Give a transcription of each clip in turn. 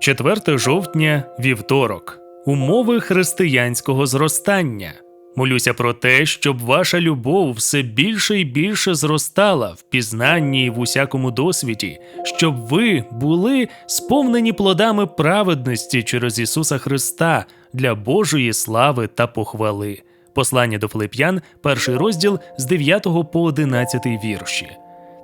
4 жовтня, вівторок. Умови християнського зростання. Молюся про те, щоб ваша любов все більше і більше зростала в пізнанні і в усякому досвіді, щоб ви були сповнені плодами праведності через Ісуса Христа для Божої слави та похвали. Послання до Филип'ян, перший розділ з 9 по 11 вірші.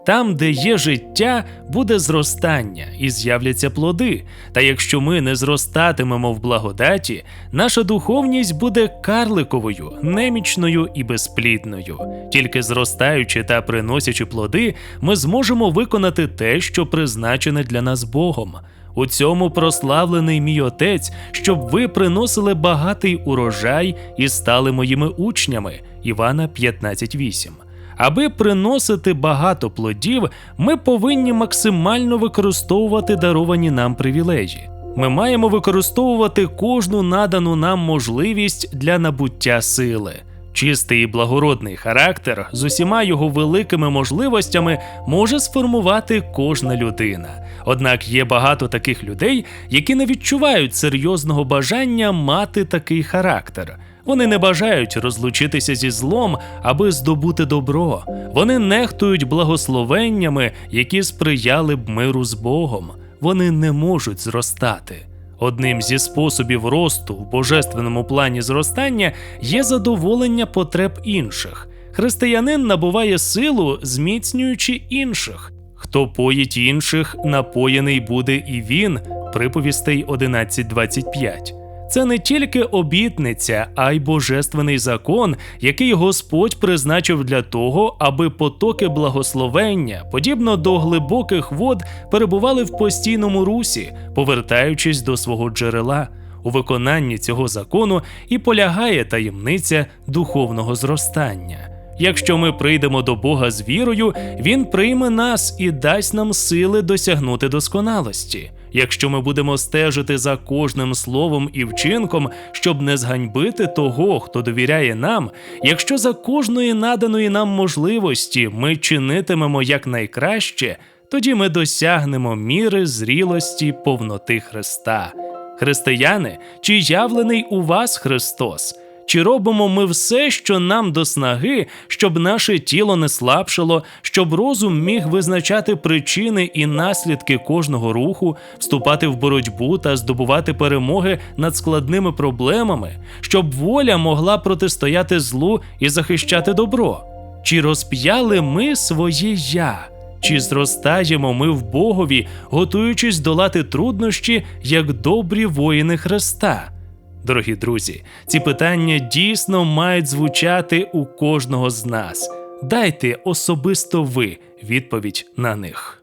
Там, де є життя, буде зростання і з'являться плоди. Та якщо ми не зростатимемо в благодаті, наша духовність буде карликовою, немічною і безплідною. Тільки зростаючи та приносячи плоди, ми зможемо виконати те, що призначене для нас Богом. У цьому прославлений мій отець, щоб ви приносили багатий урожай і стали моїми учнями. Івана 15.8. Аби приносити багато плодів, ми повинні максимально використовувати даровані нам привілеї. Ми маємо використовувати кожну надану нам можливість для набуття сили. Чистий і благородний характер з усіма його великими можливостями може сформувати кожна людина. Однак є багато таких людей, які не відчувають серйозного бажання мати такий характер. Вони не бажають розлучитися зі злом, аби здобути добро. Вони нехтують благословеннями, які сприяли б миру з Богом. Вони не можуть зростати. Одним зі способів росту в божественному плані зростання є задоволення потреб інших. Християнин набуває силу, зміцнюючи інших. Хто поїть інших, напоєний буде і він. Приповістей 11.25. Це не тільки обітниця, а й божественний закон, який Господь призначив для того, аби потоки благословення, подібно до глибоких вод, перебували в постійному русі, повертаючись до свого джерела. У виконанні цього закону і полягає таємниця духовного зростання. Якщо ми прийдемо до Бога з вірою, Він прийме нас і дасть нам сили досягнути досконалості. Якщо ми будемо стежити за кожним словом і вчинком, щоб не зганьбити того, хто довіряє нам, якщо за кожної наданої нам можливості ми чинитимемо якнайкраще, тоді ми досягнемо міри зрілості повноти Христа. Християни, чи явлений у вас Христос? Чи робимо ми все, що нам до снаги, щоб наше тіло не слабшало, щоб розум міг визначати причини і наслідки кожного руху, вступати в боротьбу та здобувати перемоги над складними проблемами, щоб воля могла протистояти злу і захищати добро? Чи розп'яли ми своє я? Чи зростаємо ми в Богові, готуючись долати труднощі як добрі воїни Христа? Дорогі друзі, ці питання дійсно мають звучати у кожного з нас. Дайте особисто ви відповідь на них.